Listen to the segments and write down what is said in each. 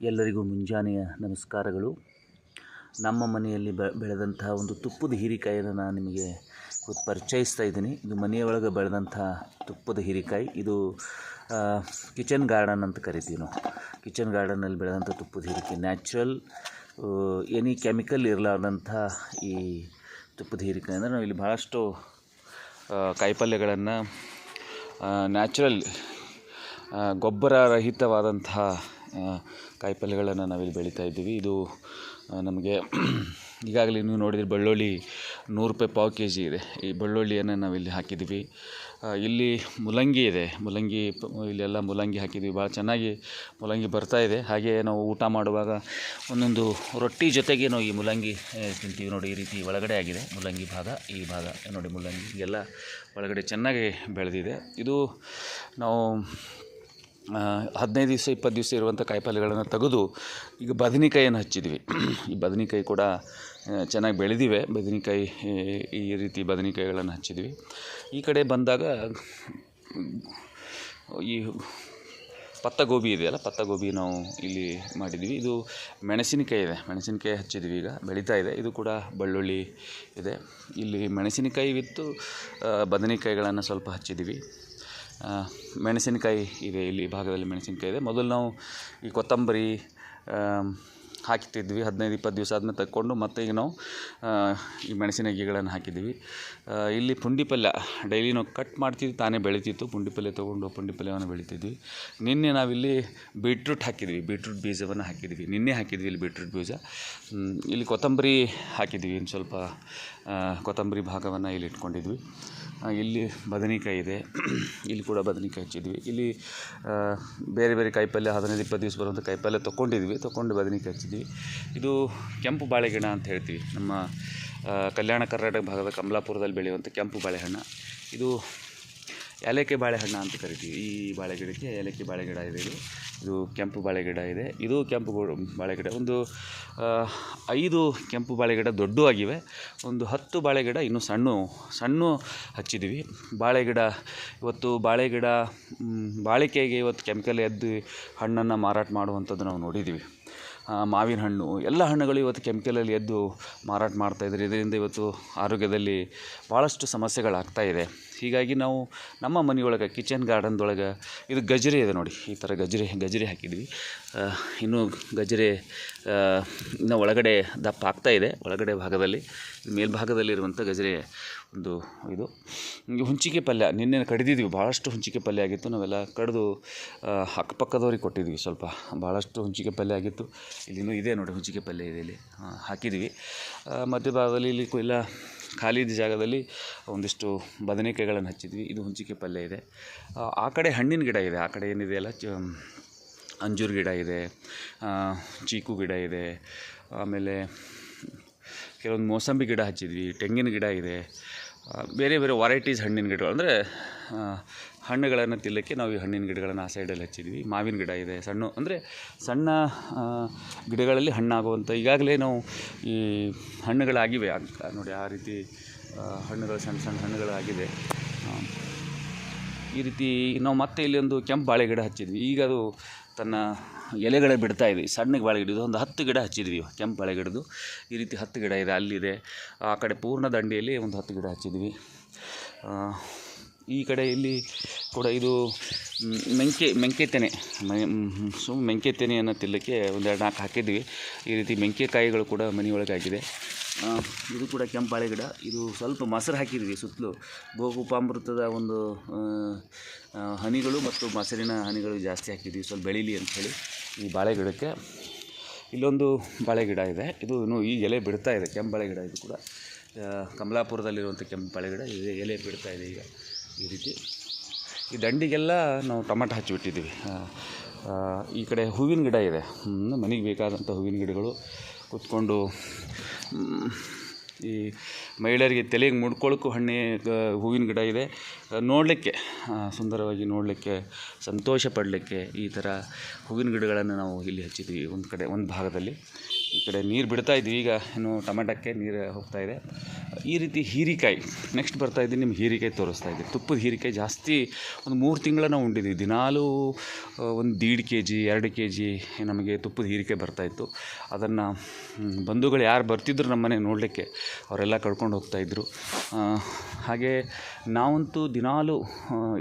ಎಲ್ಲರಿಗೂ ಮುಂಜಾನೆಯ ನಮಸ್ಕಾರಗಳು. ನಮ್ಮ ಮನೆಯಲ್ಲಿ ಬೆ, ಬೆಳೆದಂತಹ ಒಂದು ತುಪ್ಪದ ಹೀರಿಕಾಯಿಯನ್ನು ನಾನು ನಿಮಗೆ ಇವತ್ತು ಪರಿಚಯಿಸ್ತಾ ಇದ್ದೀನಿ. ಇದು ಮನೆಯೊಳಗೆ ಬೆಳೆದಂಥ ತುಪ್ಪದ ಹೀರಿಕಾಯಿ. ಇದು ಕಿಚನ್ ಗಾರ್ಡನ್ ಅಂತ ಕರಿತೀವಿ ನಾವು. ಕಿಚನ್ ಗಾರ್ಡನಲ್ಲಿ ಬೆಳೆದಂಥ ತುಪ್ಪದ ಹೀರಿಕಾಯಿ. ನ್ಯಾಚುರಲ್ ಎನಿ ಕೆಮಿಕಲ್ ಇರಲಾರ್ದಂಥ ಈ ತುಪ್ಪದ ಹೀರಿಕಾಯಿ ಅಂದರೆ ನಾವು ಇಲ್ಲಿ ಭಾಳಷ್ಟು ಕಾಯಿಪಲ್ಯಗಳನ್ನು ನ್ಯಾಚುರಲ್ ಗೊಬ್ಬರ ರಹಿತವಾದಂತಹ ಕಾಯಿಪಲ್ಯಗಳನ್ನು ನಾವಿಲ್ಲಿ ಬೆಳೀತಾ ಇದ್ದೀವಿ. ಇದು ನಮಗೆ ಈಗಾಗಲೇ ನೀವು ನೋಡಿದರೆ ಬೆಳ್ಳುಳ್ಳಿ ನೂರು ರೂಪಾಯಿ ಪಾವು ಕೆ ಜಿ ಇದೆ. ಈ ಬೆಳ್ಳುಳ್ಳಿಯನ್ನು ನಾವಿಲ್ಲಿ ಹಾಕಿದ್ದೀವಿ. ಇಲ್ಲಿ ಮೂಲಂಗಿ ಇದೆ. ಮೂಲಂಗಿ, ಇಲ್ಲೆಲ್ಲ ಮೂಲಂಗಿ ಹಾಕಿದ್ದೀವಿ. ಭಾಳ ಚೆನ್ನಾಗಿ ಮೂಲಂಗಿ ಬರ್ತಾ ಇದೆ. ಹಾಗೆ ನಾವು ಊಟ ಮಾಡುವಾಗ ಒಂದೊಂದು ರೊಟ್ಟಿ ಜೊತೆಗೆ ನಾವು ಈ ಮೂಲಂಗಿ ತಿಂತೀವಿ ನೋಡಿ, ಈ ರೀತಿ ಒಳಗಡೆ ಆಗಿದೆ. ಮೂಲಂಗಿ ಭಾಗ, ಈ ಭಾಗ, ನೋಡಿ ಮೂಲಂಗಿ ಎಲ್ಲ ಒಳಗಡೆ ಚೆನ್ನಾಗಿ ಬೆಳೆದಿದೆ. ಇದು ನಾವು ಹದಿನೈದು ದಿವಸ, ಇಪ್ಪತ್ತು ದಿವಸ ಇರುವಂಥ ಕಾಯಿಪಲ್ಯಗಳನ್ನು ತೆಗೆದು ಈಗ ಬದನೆಕಾಯಿಯನ್ನು ಹಚ್ಚಿದ್ವಿ. ಈ ಬದನೆಕಾಯಿ ಕೂಡ ಚೆನ್ನಾಗಿ ಬೆಳೆದಿವೆ. ಬದನೆಕಾಯಿ, ಈ ರೀತಿ ಬದನೆಕಾಯಿಗಳನ್ನು ಹಚ್ಚಿದ್ವಿ. ಈ ಕಡೆ ಬಂದಾಗ, ಈ ಪತ್ತಗೋಬಿ ಇದೆಯಲ್ಲ, ಪತ್ತಗೋಬಿ ನಾವು ಇಲ್ಲಿ ಮಾಡಿದ್ವಿ. ಇದು ಮೆಣಸಿನಕಾಯಿ ಇದೆ. ಮೆಣಸಿನಕಾಯಿ ಹಚ್ಚಿದ್ವಿ ಈಗ, ಬೆಳೀತಾ ಇದೆ. ಇದು ಕೂಡ ಬೆಳ್ಳುಳ್ಳಿ ಇದೆ. ಇಲ್ಲಿ ಮೆಣಸಿನಕಾಯಿ ವಿತ್ತು ಬದನೆಕಾಯಿಗಳನ್ನು ಸ್ವಲ್ಪ ಹಚ್ಚಿದ್ವಿ. ಮೆಣಸಿನಕಾಯಿ ಇದೆ, ಇಲ್ಲಿ ಭಾಗದಲ್ಲಿ ಮೆಣಸಿನಕಾಯಿ ಇದೆ. ಮೊದಲು ನಾವು ಈ ಕೊತ್ತಂಬರಿ ಹಾಕ್ತಿದ್ವಿ ಹದಿನೈದು, ಇಪ್ಪತ್ತು ದಿವಸ ಆದಮೇಲೆ ತಕ್ಕೊಂಡು, ಮತ್ತೆ ಈಗ ನಾವು ಈ ಮೆಣಸಿನ ಗಿಗಳನ್ನು ಹಾಕಿದ್ದೀವಿ. ಇಲ್ಲಿ ಪುಂಡಿ ಪಲ್ಯ, ಡೈಲಿ ನಾವು ಕಟ್ ಮಾಡ್ತಿದ್ವಿ ತಾನೇ ಬೆಳೀತಿತ್ತು. ಪುಂಡಿ ಪಲ್ಯ ತೊಗೊಂಡು ಪುಂಡಿ ಪಲ್ಯವನ್ನು ಬೆಳೀತಿದ್ವಿ. ನಿನ್ನೆ ನಾವಿಲ್ಲಿ ಬೀಟ್ರೂಟ್ ಹಾಕಿದ್ವಿ ಬೀಟ್ರೂಟ್ ಬೀಜವನ್ನು ಹಾಕಿದ್ವಿ ನಿನ್ನೆ ಹಾಕಿದ್ವಿ ಇಲ್ಲಿ ಬೀಟ್ರೂಟ್ ಬೀಜ. ಇಲ್ಲಿ ಕೊತ್ತಂಬರಿ ಹಾಕಿದ್ವಿ ಇನ್ನು ಸ್ವಲ್ಪ ಕೊತ್ತಂಬರಿ ಭಾಗವನ್ನು ಇಲ್ಲಿ ಇಟ್ಕೊಂಡಿದ್ವಿ. ಇಲ್ಲಿ ಬದನೆಕಾಯಿ ಇದೆ. ಇಲ್ಲಿ ಕೂಡ ಬದನೆಕಾಯಿ ಹಚ್ಚಿದ್ವಿ. ಇಲ್ಲಿ ಬೇರೆ ಬೇರೆ ಕಾಯಿಪಲ್ಯ, ಹದಿನೈದು, ಇಪ್ಪತ್ತು ದಿವಸ ಬರುವಂಥ ಕಾಯಿಪಲ್ಯ ತೊಗೊಂಡಿದ್ವಿ ತೊಗೊಂಡು ಬದನೆಕಾಯಿ ಹಚ್ಚಿದ್ವಿ. ಇದು ಕೆಂಪು ಬಾಳೆಗಿಡ ಅಂತ ಹೇಳ್ತೀವಿ. ನಮ್ಮ ಕಲ್ಯಾಣ ಕರ್ನಾಟಕ ಭಾಗದ ಕಮಲಾಪುರದಲ್ಲಿ ಬೆಳೆಯುವಂಥ ಕೆಂಪು ಬಾಳೆಹಣ್ಣು. ಇದು ಏಲಕ್ಕಿ ಬಾಳೆಹಣ್ಣು ಅಂತ ಕರಿತೀವಿ. ಈ ಬಾಳೆಗಿಡಕ್ಕೆ ಏಲಕ್ಕಿ ಬಾಳೆಗಿಡ ಇದೆ ಇದು. ಇದು ಕೆಂಪು ಬಾಳೆಗಿಡ ಇದೆ. ಇದು ಕೆಂಪು ಬಾಳೆಗಿಡ. ಒಂದು ಐದು ಕೆಂಪು ಬಾಳೆಗಿಡ ದೊಡ್ಡ ಆಗಿವೆ. ಒಂದು ಹತ್ತು ಬಾಳೆಗಿಡ ಇನ್ನೂ ಸಣ್ಣ ಸಣ್ಣ ಹಚ್ಚಿದ್ದೀವಿ ಬಾಳೆಗಿಡ, ಇವತ್ತು ಬಾಳೆಗಿಡ ಬಾಳಿಕೆಗೆ ಇವತ್ತು ಕೆಮಿಕಲ್ ಎದ್ದು ಹಣ್ಣನ್ನು ಮಾರಾಟ ಮಾಡುವಂಥದ್ದು ನಾವು ನೋಡಿದ್ದೀವಿ ಮಾವಿನ ಹಣ್ಣು, ಎಲ್ಲ ಹಣ್ಣುಗಳು ಇವತ್ತು ಕೆಮಿಕಲಲ್ಲಿ ಎದ್ದು ಮಾರಾಟ ಮಾಡ್ತಾಯಿದ್ದಾರೆ ಇದರಿಂದ ಇವತ್ತು ಆರೋಗ್ಯದಲ್ಲಿ ಭಾಳಷ್ಟು ಸಮಸ್ಯೆಗಳಾಗ್ತಾಯಿದೆ ಹೀಗಾಗಿ ನಾವು ನಮ್ಮ ಮನೆಯೊಳಗೆ ಕಿಚನ್ ಗಾರ್ಡನ್ದೊಳಗೆ ಇದು ಗಜರಿ ಇದೆ ನೋಡಿ. ಈ ಥರ ಗಜರಿ ಗಜರಿ ಹಾಕಿದ್ವಿ. ಇನ್ನೂ ಗಜರಿ ಇನ್ನು ಒಳಗಡೆ ದಪ್ಪ ಇದೆ. ಒಳಗಡೆ ಭಾಗದಲ್ಲಿ ಮೇಲ್ಭಾಗದಲ್ಲಿರುವಂಥ ಗಜರಿ ಒಂದು ಇದು. ಹುಂಚಿಕೆ ಪಲ್ಯ, ನಿನ್ನೆ ಕಡಿದಿದ್ವಿ ಭಾಳಷ್ಟು ಹುಂಚಿಕೆ ಪಲ್ಯ ಆಗಿತ್ತು, ನಾವೆಲ್ಲ ಕಡಿದು ಅಕ್ಕಪಕ್ಕದವ್ರಿಗೆ ಕೊಟ್ಟಿದ್ವಿ ಸ್ವಲ್ಪ ಭಾಳಷ್ಟು ಹುಂಚಿಕೆ ಪಲ್ಯ ಆಗಿತ್ತು. ಇಲ್ಲಿನೂ ಇದೆ ನೋಡಿ ಹುಂಚಿಕೆ ಪಲ್ಯ ಇದೆ ಇಲ್ಲಿ ಹಾಕಿದ್ವಿ ಮಧ್ಯಭಾಗದಲ್ಲಿ ಇಲ್ಲಿ ಎಲ್ಲ ಖಾಲಿ ಜಾಗದಲ್ಲಿ ಒಂದಿಷ್ಟು ಬದನೆಕಾಯಿಗಳನ್ನು ಹಚ್ಚಿದ್ವಿ, ಇದು ಹುಂಚಿಕೆ ಪಲ್ಯ ಇದೆ. ಆ ಕಡೆ ಹಣ್ಣಿನ ಗಿಡ ಇದೆ, ಆ ಕಡೆ ಏನಿದೆ ಅಲ್ಲ, ಚ ಅಂಜೂರ ಗಿಡ ಇದೆ ಚೀಕು ಗಿಡ ಇದೆ, ಆಮೇಲೆ ಕೆಲವೊಂದು ಮೋಸಂಬಿ ಗಿಡ ಹಚ್ಚಿದ್ವಿ, ತೆಂಗಿನ ಗಿಡ ಇದೆ. ಬೇರೆ ಬೇರೆ ವರೈಟೀಸ್ ಹಣ್ಣಿನ ಗಿಡಗಳು. ಅಂದರೆ ಹಣ್ಣುಗಳನ್ನು ತಿನ್ನಲಿಕ್ಕೆ ನಾವು ಈ ಹಣ್ಣಿನ ಗಿಡಗಳನ್ನು ಆ ಸೈಡಲ್ಲಿ ಹಚ್ಚಿದ್ವಿ. ಮಾವಿನ ಗಿಡ ಇದೆ, ಸಣ್ಣ, ಅಂದರೆ ಸಣ್ಣ ಗಿಡಗಳಲ್ಲಿ ಹಣ್ಣಾಗುವಂಥ, ಈಗಾಗಲೇ ನಾವು ಈ ಹಣ್ಣುಗಳಾಗಿವೆ ನೋಡಿ, ಆ ರೀತಿ ಹಣ್ಣುಗಳು ಸಣ್ಣ ಸಣ್ಣ ಹಣ್ಣುಗಳಾಗಿದೆ ಈ ರೀತಿ ನಾವು ಮತ್ತೆ ಇಲ್ಲಿ ಒಂದು ಕೆಂಪು ಬಾಳೆ ಗಿಡ ಹಚ್ಚಿದ್ವಿ. ಈಗ ಅದು ತನ್ನ ಎಲೆಗಳೇ ಬಿಡ್ತಾ ಇದೆ. ಸಣ್ಣಗೆ ಬಾಳೆ ಗಿಡ ಒಂದು ಹತ್ತು ಗಿಡ ಹಚ್ಚಿದ್ವಿ ಕೆಂಪು ಬಾಳೆ ಗಿಡದ್ದು ಈ ರೀತಿ ಹತ್ತು ಗಿಡ ಇದೆ. ಅಲ್ಲಿದೆ. ಆ ಕಡೆ ಪೂರ್ಣ ದಂಡೆಯಲ್ಲಿ ಒಂದು ಹತ್ತು ಗಿಡ ಹಚ್ಚಿದ್ವಿ. ಈ ಕಡೆ ಇಲ್ಲಿ ಕೂಡ ಇದು ಮೆಂಕೆ ಮೆಂಕೆ ತೆನೆ. ಸುಮ್ ಮೆಂಕೆ ತೆನೆಯನ್ನು ತಿನ್ನಲಿಕ್ಕೆ ಒಂದೆರಡು ನಾಲ್ಕು ಹಾಕಿದ್ವಿ. ಈ ರೀತಿ ಮೆಂಕೆ ಕಾಯಿಗಳು ಕೂಡ ಮನೆಯೊಳಗೆ ಆಗಿದೆ. ಇದು ಕೂಡ ಕೆಂಪು ಬಾಳೆ ಗಿಡ. ಇದು ಸ್ವಲ್ಪ ಮೊಸರು ಹಾಕಿದ್ವಿ ಸುತ್ತಲೂ. ಗೋಕುಪಾಮೃತದ ಒಂದು ಹನಿಗಳು ಮತ್ತು ಮೊಸರಿನ ಹನಿಗಳು ಜಾಸ್ತಿ ಹಾಕಿದ್ವಿ ಸ್ವಲ್ಪ ಬೆಳೀಲಿ ಅಂಥೇಳಿ ಈ ಬಾಳೆ ಗಿಡಕ್ಕೆ. ಇಲ್ಲೊಂದು ಬಾಳೆ ಗಿಡ ಇದೆ. ಇದು ಇನ್ನೂ ಈ ಎಲೆ ಬಿಡ್ತಾ ಇದೆ. ಕೆಂಪು ಬಾಳೆ ಗಿಡ ಇದು ಕೂಡ. ಕಮಲಾಪುರದಲ್ಲಿರುವಂಥ ಕೆಂಪು ಬಾಳೆ ಗಿಡ. ಇದು ಎಲೆ ಬಿಡ್ತಾ ಇದೆ ಈಗ ಈ ರೀತಿ. ಈ ದಂಡಿಗೆಲ್ಲ ನಾವು ಟೊಮಾಟೊ ಹಚ್ಚಿಬಿಟ್ಟಿದ್ದೀವಿ. ಈ ಕಡೆ ಹೂವಿನ ಗಿಡ ಇದೆ. ಮನೆಗೆ ಬೇಕಾದಂಥ ಹೂವಿನ ಗಿಡಗಳು ಕೂತ್ಕೊಂಡು ಈ ಮಹಿಳೆಯರಿಗೆ ತಲೆಗೆ ಮುಡ್ಕೊಳ್ಳೋಕ್ಕೂ ಹಣ್ಣೆ ಹೂವಿನ ಗಿಡ ಇದೆ. ನೋಡಲಿಕ್ಕೆ ಸುಂದರವಾಗಿ ನೋಡಲಿಕ್ಕೆ, ಸಂತೋಷ ಪಡಲಿಕ್ಕೆ ಈ ಥರ ಹೂವಿನ ಗಿಡಗಳನ್ನು ನಾವು ಇಲ್ಲಿ ಹಚ್ಚಿದ್ವಿ ಒಂದು ಕಡೆ, ಒಂದು ಭಾಗದಲ್ಲಿ. ಈ ಕಡೆ ನೀರು ಬಿಡ್ತಾ ಇದ್ವಿ ಈಗ, ಇನ್ನು ಟೊಮೆಟೋಕ್ಕೆ ನೀರು ಹೋಗ್ತಾ ಇದೆ. ಈ ರೀತಿ ಹೀರಿಕಾಯಿ ನೆಕ್ಸ್ಟ್ ಬರ್ತಾ ಇದ್ದೀನಿ ನಿಮ್ಮ ಹೀರಿಕಾಯಿ ತೋರಿಸ್ತಾ ಇದ್ದೀನಿ. ತುಪ್ಪದ ಹೀರಿಕಾಯಿ ಜಾಸ್ತಿ ಒಂದು ಮೂರು ತಿಂಗಳ ನಾವು ಉಂಡಿದ್ದೀವಿ ದಿನಾಲೂ ಒಂದು ದೀಡ್ ಕೆ ಜಿ ಎರಡು ಕೆ ಜಿ ನಮಗೆ ತುಪ್ಪದ ಹೀರಿಕಾಯಿ ಬರ್ತಾಯಿತ್ತು ಅದನ್ನು ಬಂಧುಗಳು ಯಾರು ಬರ್ತಿದ್ರು ನಮ್ಮ ಮನೆ ನೋಡಲಿಕ್ಕೆ ಅವರೆಲ್ಲ ಕಳ್ಕೊಂಡು ಹೋಗ್ತಾಯಿದ್ರು ಹಾಗೆ ನಾವಂತೂ ದಿನಾಲೂ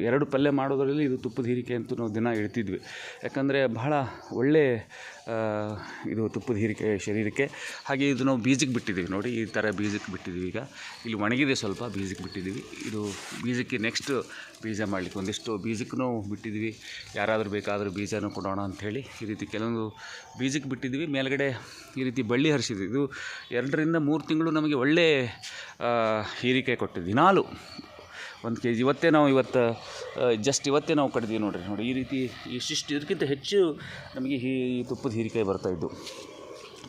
ಎರಡು ಪಲ್ಯ ಮಾಡೋದರಲ್ಲಿ ಇದು ತುಪ್ಪದ ಹೀರಿಕಾಯಿ ಅಂತೂ ನಾವು ದಿನ ಇಡ್ತಿದ್ವಿ. ಯಾಕಂದರೆ ಬಹಳ ಒಳ್ಳೆ ಇದು ತುಪ್ಪದ ಹೀರಿಕಾಯಿ ಶರೀರಕ್ಕೆ. ಹಾಗೆ ಇದು ನಾವು ಬೀಜಕ್ಕೆ ಬಿಟ್ಟಿದ್ದೀವಿ. ನೋಡಿ, ಈ ಥರ ಬೀಜಕ್ಕೆ ಬಿಟ್ಟಿದ್ದೀವಿ. ಈಗ ಇಲ್ಲಿ ಒಣಗಿದೆ ಸ್ವಲ್ಪ ಬೀಜಕ್ಕೆ ಬಿಟ್ಟಿದ್ದೀವಿ. ಇದು ಬೀಜಕ್ಕೆ ನೆಕ್ಸ್ಟ್ ಬೀಜ ಮಾಡಲಿಕ್ಕೆ ಒಂದಿಷ್ಟು ಬೀಜಕ್ಕೂ ಬಿಟ್ಟಿದ್ದೀವಿ. ಯಾರಾದರೂ ಬೇಕಾದರೂ ಬೀಜನೂ ಕೊಡೋಣ ಅಂಥೇಳಿ ಈ ರೀತಿ ಕೆಲವೊಂದು ಬೀಜಕ್ಕೆ ಬಿಟ್ಟಿದ್ದೀವಿ. ಮೇಲ್ಗಡೆ ಈ ರೀತಿ ಬಳ್ಳಿ ಹರಿಸಿದ್ವಿ ಇದು ಎರಡರಿಂದ ಮೂರು ತಿಂಗಳು ನಮಗೆ ಒಳ್ಳೆ ಹೀರಿಕಾಯಿ ಕೊಟ್ಟಿದ್ದು ದಿನಾಲು ಒಂದು ಕೆ ಜಿ ಇವತ್ತೇ ನಾವು ಇವತ್ತು ಜಸ್ಟ್ ಇವತ್ತೇ ನಾವು ಕಡಿದೀವಿ ನೋಡಿರಿ. ನೋಡಿ, ಈ ರೀತಿ ಇಷ್ಟಿಷ್ಟು, ಇದಕ್ಕಿಂತ ಹೆಚ್ಚು ನಮಗೆ ಈ ತುಪ್ಪದ ಹೀರಿಕಾಯಿ ಬರ್ತಾಯಿದ್ದು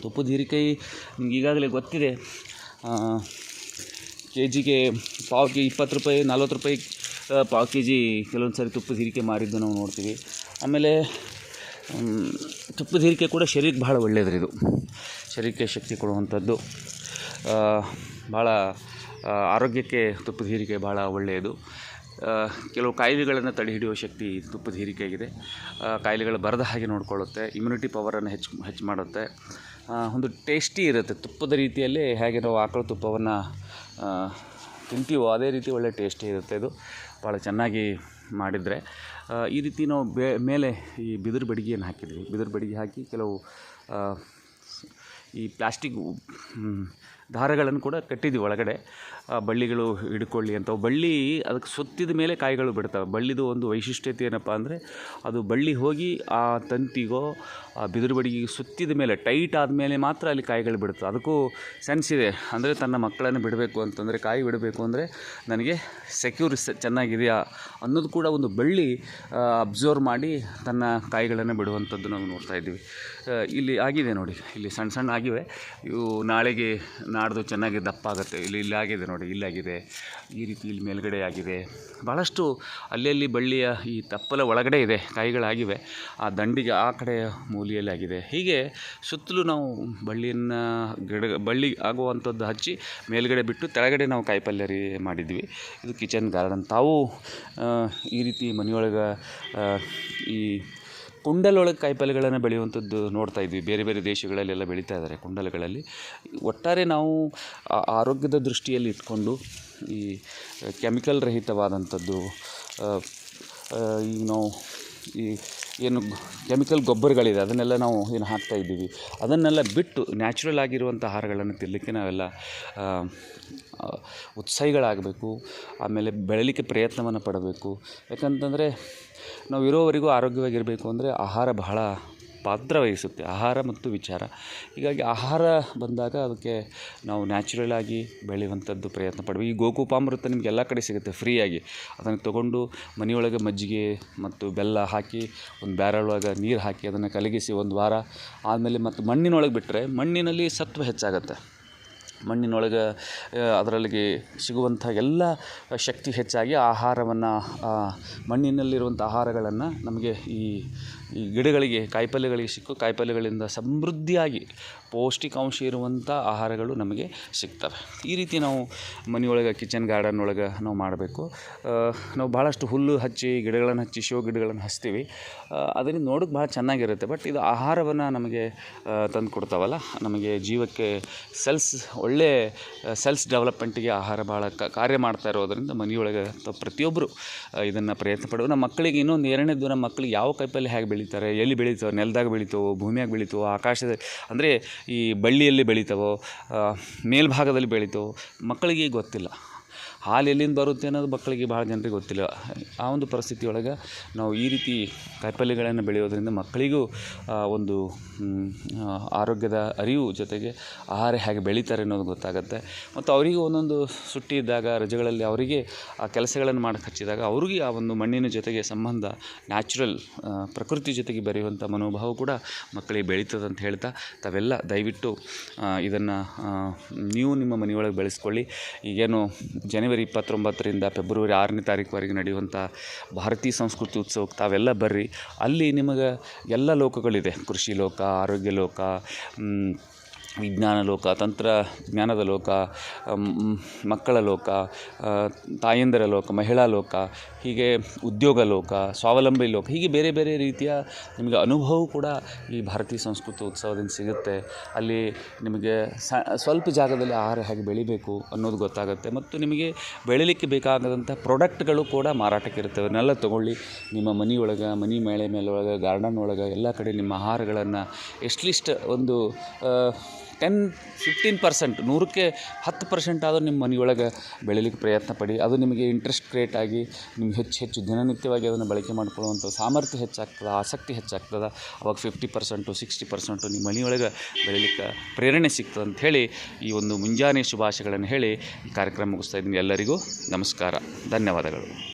ತುಪ್ಪದ ಹೀರಿಕಾಯಿ ನಿಮ್ಗೆ ಈಗಾಗಲೇ ಗೊತ್ತಿದೆ. ಕೆ ಜಿಗೆ ಪಾವು ಕೆ ಇಪ್ಪತ್ತು ರೂಪಾಯಿ, ನಲ್ವತ್ತು ರೂಪಾಯಿ ಪಾವು ಕೆ ಜಿ ಕೆಲವೊಂದು ಸಾರಿ ತುಪ್ಪದ ಹೀರಿಕೆ ಮಾರಿದ್ದು ನಾವು ನೋಡ್ತೀವಿ. ಆಮೇಲೆ ತುಪ್ಪದ ಹೀರಿಕೆ ಕೂಡ ಶರೀರಕ್ಕೆ ಭಾಳ ಒಳ್ಳೆಯದ್ರಿ ಇದು. ಶರೀರಕ್ಕೆ ಶಕ್ತಿ ಕೊಡುವಂಥದ್ದು. ಭಾಳ ಆರೋಗ್ಯಕ್ಕೆ ತುಪ್ಪದ ಹೀರಿಕೆ ಭಾಳ ಒಳ್ಳೆಯದು. ಕೆಲವು ಕಾಯಿಲೆಗಳನ್ನು ತಡೆ ಹಿಡಿಯುವ ಶಕ್ತಿ ತುಪ್ಪದ ಹೀರಿಕೆಯಾಗಿದೆ. ಕಾಯಿಲೆಗಳು ಬರದ ಹಾಗೆ ನೋಡಿಕೊಳ್ಳುತ್ತೆ ಇಮ್ಯುನಿಟಿ ಪವರನ್ನು ಹೆಚ್ಚು ಹೆಚ್ಚು ಮಾಡುತ್ತೆ. ಒಂದು ಟೇಸ್ಟಿ ಇರುತ್ತೆ ತುಪ್ಪದ ರೀತಿಯಲ್ಲಿ ಹೇಗೆ ನಾವು ಆಕಳ ತುಪ್ಪವನ್ನು ತಿಂತೀವೋ ಅದೇ ರೀತಿ ಒಳ್ಳೆ ಟೇಸ್ಟಿ ಇರುತ್ತೆ ಇದು. ಭಾಳ ಚೆನ್ನಾಗಿ ಮಾಡಿದರೆ. ಈ ರೀತಿ ನಾವು ಬೇ, ಮೇಲೆ ಈ ಬಿದಿರು ಬಡಿಗೆಯನ್ನು ಹಾಕಿದ್ವಿ. ಬಿದಿರು ಬಡಿಗೆ ಹಾಕಿ ಕೆಲವು ಈ ಪ್ಲಾಸ್ಟಿಕ್ ದಾರಗಳನ್ನು ಕೂಡ ಕಟ್ಟಿದ್ವಿ ಒಳಗಡೆ. ಬಳ್ಳಿಗಳು ಹಿಡ್ಕೊಳ್ಳಿ ಅಂತ. ಬಳ್ಳಿ ಅದಕ್ಕೆ ಸುತ್ತಿದ ಮೇಲೆ ಕಾಯಿಗಳು ಬಿಡ್ತವೆ. ಬಳ್ಳಿದು ಒಂದು ವೈಶಿಷ್ಟ್ಯತೆ ಏನಪ್ಪ ಅಂದರೆ ಅದು ಬಳ್ಳಿ ಹೋಗಿ ಆ ತಂತಿಗೋ, ಆ ಬಿದಿರು ಬಡಿಗೆಗೆ ಸುತ್ತಿದ ಮೇಲೆ, ಟೈಟ್ ಆದಮೇಲೆ ಮಾತ್ರ ಅಲ್ಲಿ ಕಾಯಿಗಳು ಬಿಡುತ್ತೆ ಅದಕ್ಕೂ ಸೆನ್ಸ್ ಇದೆ. ಅಂದರೆ ತನ್ನ ಮಕ್ಕಳನ್ನು ಬಿಡಬೇಕು ಅಂತಂದರೆ, ಕಾಯಿ ಬಿಡಬೇಕು ಅಂದರೆ ನನಗೆ ಸೆಕ್ಯೂರ್ ಚೆನ್ನಾಗಿದೆಯಾ ಅನ್ನೋದು ಕೂಡ ಒಂದು ಬಳ್ಳಿ ಅಬ್ಸರ್ವ್ ಮಾಡಿ ತನ್ನ ಕಾಯಿಗಳನ್ನು ಬಿಡುವಂಥದ್ದು ನಾವು ನೋಡ್ತಾ ಇದ್ದೀವಿ. ಇಲ್ಲಿ ಆಗಿದೆ ನೋಡಿ. ಇಲ್ಲಿ ಸಣ್ಣ ಸಣ್ಣ ಆಗಿವೆ. ಇವು ನಾಳೆಗೆ ನಾಡ್ದು ಚೆನ್ನಾಗಿ ದಪ್ಪ ಆಗುತ್ತೆ ಇಲ್ಲಿ ಇಲ್ಲಿ ಆಗಿದೆ ನೋಡಿ. ಇಲ್ಲಾಗಿದೆ. ಈ ರೀತಿ ಇಲ್ಲಿ ಮೇಲ್ಗಡೆ ಆಗಿದೆ. ಭಾಳಷ್ಟು ಅಲ್ಲಲ್ಲಿ ಬಳ್ಳಿಯ ಈ ತಪ್ಪಲ ಒಳಗಡೆ ಇದೆ ಕಾಯಿಗಳಾಗಿವೆ ಆ ದಂಡಿಗೆ ಆ ಕಡೆ ಮೂಲೆಯಲ್ಲಿ ಆಗಿದೆ. ಹೀಗೆ ಸುತ್ತಲೂ ನಾವು ಬಳ್ಳಿಯನ್ನು ಗಿಡ, ಬಳ್ಳಿ ಆಗುವಂಥದ್ದು ಹಚ್ಚಿ ಮೇಲ್ಗಡೆ ಬಿಟ್ಟು ಕೆಳಗಡೆ ನಾವು ಕಾಯಿಪಲ್ಯ ರೀ ಮಾಡಿದ್ವಿ. ಇದು ಕಿಚನ್ ಗಾರ್ಡನ್. ತಾವು ಈ ರೀತಿ ಮನೆಯೊಳಗೆ ಈ ಕುಂಡಲೊಳಗೆ ಕಾಯಿಪಲ್ಯಗಳನ್ನು ಬೆಳೆಯುವಂಥದ್ದು ನೋಡ್ತಾ ಇದ್ವಿ. ಬೇರೆ ಬೇರೆ ದೇಶಗಳಲ್ಲೆಲ್ಲ ಬೆಳೀತಾ ಇದ್ದಾರೆ ಕುಂಡಲಗಳಲ್ಲಿ. ಒಟ್ಟಾರೆ ನಾವು ಆರೋಗ್ಯದ ದೃಷ್ಟಿಯಲ್ಲಿ ಇಟ್ಕೊಂಡು ಈ ಕೆಮಿಕಲ್ ರಹಿತವಾದಂಥದ್ದು ಈಗ ನಾವು ಈ ಏನು ಕೆಮಿಕಲ್ ಗೊಬ್ಬರಗಳಿದೆ, ಅದನ್ನೆಲ್ಲ ನಾವು ಏನು ಹಾಕ್ತಾ ಇದ್ದೀವಿ. ಅದನ್ನೆಲ್ಲ ಬಿಟ್ಟು ನ್ಯಾಚುರಲ್ ಆಗಿರುವಂಥ ಆಹಾರಗಳನ್ನು ತಿನ್ನಲಿಕ್ಕೆ ನಾವೆಲ್ಲ ಉತ್ಸಾಹಿಗಳಾಗಬೇಕು, ಆಮೇಲೆ ಬೆಳಲಿಕ್ಕೆ ಪ್ರಯತ್ನವನ್ನು ಪಡಬೇಕು. ಯಾಕಂತಂದರೆ ನಾವು ಇರೋವರೆಗೂ ಆರೋಗ್ಯವಾಗಿರಬೇಕು ಅಂದರೆ ಆಹಾರ ಬಹಳ ಪಾತ್ರ ವಹಿಸುತ್ತೆ, ಆಹಾರ ಮತ್ತು ವಿಚಾರ. ಹೀಗಾಗಿ ಆಹಾರ ಬಂದಾಗ ಅದಕ್ಕೆ ನಾವು ನ್ಯಾಚುರಲ್ ಆಗಿ ಬೆಳೆಯುವಂಥದ್ದು ಪ್ರಯತ್ನ ಪಡಬೇಕು. ಈ ಗೋಕುಪಾಮೃತ ನಿಮ್ಗೆ ಎಲ್ಲ ಕಡೆ ಸಿಗುತ್ತೆ, ಫ್ರೀಯಾಗಿ. ಅದನ್ನು ತೊಗೊಂಡು ಮನೆಯೊಳಗೆ ಮಜ್ಜಿಗೆ ಮತ್ತು ಬೆಲ್ಲ ಹಾಕಿ, ಒಂದು ಬ್ಯಾರಲ್ ನೀರು ಹಾಕಿ, ಅದನ್ನು ಕಲಗಿಸಿ ಒಂದು ವಾರ ಆದಮೇಲೆ ಮತ್ತು ಮಣ್ಣಿನೊಳಗೆ ಬಿಟ್ಟರೆ ಮಣ್ಣಿನಲ್ಲಿ ಸತ್ವ ಹೆಚ್ಚಾಗುತ್ತೆ. ಮಣ್ಣಿನೊಳಗೆ ಅದರಲ್ಲಿಗೆ ಸಿಗುವಂಥ ಎಲ್ಲ ಶಕ್ತಿ ಹೆಚ್ಚಾಗಿ ಆಹಾರವನ್ನು ಮಣ್ಣಿನಲ್ಲಿರುವಂಥ ಆಹಾರಗಳನ್ನು ನಮಗೆ ಈ ಈ ಗಿಡಗಳಿಗೆ ಕಾಯಿಪಲ್ಯಗಳಿಗೆ ಸಿಕ್ಕು ಕಾಯಿಪಲ್ಯಗಳಿಂದ ಸಮೃದ್ಧಿಯಾಗಿ ಪೌಷ್ಟಿಕಾಂಶ ಇರುವಂಥ ಆಹಾರಗಳು ನಮಗೆ ಸಿಗ್ತವೆ. ಈ ರೀತಿ ನಾವು ಮನೆಯೊಳಗೆ ಕಿಚನ್ ಗಾರ್ಡನ್ ಒಳಗೆ ನಾವು ಮಾಡಬೇಕು. ನಾವು ಭಾಳಷ್ಟು ಹುಲ್ಲು ಹಚ್ಚಿ, ಗಿಡಗಳನ್ನು ಹಚ್ಚಿ, ಶೋ ಗಿಡಗಳನ್ನು ಹಚ್ತೀವಿ. ಅದರಿಂದ ನೋಡೋಕೆ ಭಾಳ ಚೆನ್ನಾಗಿರುತ್ತೆ. ಬಟ್ ಇದು ಆಹಾರವನ್ನು ನಮಗೆ ತಂದು ಕೊಡ್ತಾವಲ್ಲ, ನಮಗೆ ಜೀವಕ್ಕೆ ಸೆಲ್ಸ್ ಒಳ್ಳೆ ಸೆಲ್ಸ್ ಡೆವಲಪ್ಮೆಂಟಿಗೆ ಆಹಾರ ಭಾಳ ಕಾರ್ಯ ಮಾಡ್ತಾ ಇರೋದರಿಂದ ಮನೆಯೊಳಗೆ ಪ್ರತಿಯೊಬ್ಬರು ಇದನ್ನು ಪ್ರಯತ್ನ ಪಡೋದು. ನಮ್ಮ ಮಕ್ಕಳಿಗೆ ಇನ್ನೊಂದು ಎರಡನೇದು ನಮ್ಮ ಮಕ್ಕಳಿಗೆ ಯಾವ ಕಾಯಿಪಲ್ಯ ಹೇಗೆ ಬೆಳೀತಾರೆ, ಎಲ್ಲಿ ಬೆಳೀತಾವೆ ನೆಲದಾಗ ಬೆಳೀತಾವೋ ಭೂಮಿಯಾಗ ಬೆಳೀತಾವೋ ಆಕಾಶದ, ಅಂದರೆ ಈ ಬಳ್ಳಿಯಲ್ಲಿ ಬೆಳೀತಾವೋ ಮೇಲ್ಭಾಗದಲ್ಲಿ ಬೆಳೀತಾವೋ, ಮಕ್ಕಳಿಗೆ ಗೊತ್ತಿಲ್ಲ. ಹಾಲು ಎಲ್ಲಿಂದ ಬರುತ್ತೆ ಅನ್ನೋದು ಮಕ್ಕಳಿಗೆ ಭಾಳ ಜನರಿಗೆ ಗೊತ್ತಿಲ್ಲ. ಆ ಒಂದು ಪರಿಸ್ಥಿತಿಯೊಳಗೆ ನಾವು ಈ ರೀತಿ ಕಾಯಿಪಲ್ಯಗಳನ್ನು ಬೆಳೆಯೋದರಿಂದ ಮಕ್ಕಳಿಗೂ ಒಂದು ಆರೋಗ್ಯದ ಅರಿವು ಜೊತೆಗೆ ಆಹಾರ ಹೇಗೆ ಬೆಳೀತಾರೆ ಅನ್ನೋದು ಗೊತ್ತಾಗುತ್ತೆ. ಮತ್ತು ಅವರಿಗೂ ಒಂದೊಂದು ಸುಟ್ಟಿ ಇದ್ದಾಗ, ರಜೆಗಳಲ್ಲಿ ಅವರಿಗೆ ಆ ಕೆಲಸಗಳನ್ನು ಮಾಡಕ್ಕೆ ಹಚ್ಚಿದಾಗ ಅವ್ರಿಗೆ ಆ ಒಂದು ಮಣ್ಣಿನ ಜೊತೆಗೆ ಸಂಬಂಧ, ನ್ಯಾಚುರಲ್ ಪ್ರಕೃತಿ ಜೊತೆಗೆ ಬರೆಯುವಂಥ ಮನೋಭಾವ ಕೂಡ ಮಕ್ಕಳಿಗೆ ಬೆಳೀತದೆ ಅಂತ ಹೇಳ್ತಾ ತಾವೆಲ್ಲ ದಯವಿಟ್ಟು ಇದನ್ನು ನೀವು ನಿಮ್ಮ ಮನೆಯೊಳಗೆ ಬೆಳೆಸ್ಕೊಳ್ಳಿ. ಈಗೇನು ಜನವರಿ ಇಪ್ಪತ್ತೊಂಬತ್ತರಿಂದ ಫೆಬ್ರವರಿ ಆರನೇ ತಾರೀಕುವರೆಗೆ ನಡೆಯುವಂಥ ಭಾರತೀಯ ಸಂಸ್ಕೃತಿ ಉತ್ಸವಕ್ಕೆ ತಾವೆಲ್ಲ ಬರ್ರಿ. ಅಲ್ಲಿ ನಿಮಗೆ ಎಲ್ಲ ಲೋಕಗಳಿದೆ. ಕೃಷಿ ಲೋಕ, ಆರೋಗ್ಯ ಲೋಕ ವಿಜ್ಞಾನ ಲೋಕ ತಂತ್ರಜ್ಞಾನದ ಲೋಕ ಮಕ್ಕಳ ಲೋಕ ತಾಯಂದಿರ ಲೋಕ, ಮಹಿಳಾ ಲೋಕ, ಹೀಗೆ ಉದ್ಯೋಗ ಲೋಕ, ಸ್ವಾವಲಂಬಿ ಲೋಕ, ಹೀಗೆ ಬೇರೆ ಬೇರೆ ರೀತಿಯ ನಿಮಗೆ ಅನುಭವ ಕೂಡ ಈ ಭಾರತೀಯ ಸಂಸ್ಕೃತಿ ಉತ್ಸವದಿಂದ ಸಿಗುತ್ತೆ. ಅಲ್ಲಿ ನಿಮಗೆ ಸ್ವಲ್ಪ ಜಾಗದಲ್ಲಿ ಆಹಾರ ಹೇಗೆ ಬೆಳಿಬೇಕು ಅನ್ನೋದು ಗೊತ್ತಾಗುತ್ತೆ ಮತ್ತು ನಿಮಗೆ ಬೆಳಿಲಿಕ್ಕೆ ಬೇಕಾಗದಂಥ ಪ್ರಾಡಕ್ಟ್ಗಳು ಕೂಡ ಮಾರಾಟಕ್ಕೆ ಇರ್ತವೆ ಅವನ್ನೆಲ್ಲ ತೊಗೊಳ್ಳಿ. ನಿಮ್ಮ ಮನೆಯೊಳಗೆ, ಮನೆ ಮೇಳೆ ಮೇಲೊಳಗೆ ಗಾರ್ಡನ್ ಒಳಗೆ ಎಲ್ಲ ಕಡೆ ನಿಮ್ಮ ಆಹಾರಗಳನ್ನು ಎಟ್ಲೀಸ್ಟ್ ಒಂದು ಟೆನ್, ಫಿಫ್ಟೀನ್ ಪರ್ಸೆಂಟ್, ನೂರಕ್ಕೆ ಹತ್ತು ಪರ್ಸೆಂಟ್ ಆದರೂ ನಿಮ್ಮ ಮನೆಯೊಳಗೆ ಬೆಳಿಲಿಕ್ಕೆ ಪ್ರಯತ್ನ ಪಡಿ. ಅದು ನಿಮಗೆ ಇಂಟ್ರೆಸ್ಟ್ ಕ್ರಿಯೇಟ್ ಆಗಿ, ನಿಮ್ಗೆ ಹೆಚ್ಚು ಹೆಚ್ಚು ದಿನನಿತ್ಯವಾಗಿ ಅದನ್ನು ಬಳಕೆ ಮಾಡ್ಕೊಳ್ಳುವಂಥ ಸಾಮರ್ಥ್ಯ ಹೆಚ್ಚಾಗ್ತದೆ, ಆಸಕ್ತಿ ಹೆಚ್ಚಾಗ್ತದೆ, ಅವಾಗ ಫಿಫ್ಟಿ ಪರ್ಸೆಂಟು ಸಿಕ್ಸ್ಟಿ ಪರ್ಸೆಂಟು ನಿಮ್ಮ ಮನೆಯೊಳಗೆ ಬೆಳಿಲಿಕ್ಕೆ ಪ್ರೇರಣೆ ಸಿಗ್ತದೆ ಅಂತ ಹೇಳಿ ಈ ಒಂದು ಮುಂಜಾನೆ ಶುಭಾಶಯಗಳನ್ನು ಹೇಳಿ ಈ ಕಾರ್ಯಕ್ರಮ ಮುಗಿಸ್ತಾ ಇದ್ದೀನಿ. ಎಲ್ಲರಿಗೂ ನಮಸ್ಕಾರ, ಧನ್ಯವಾದಗಳು.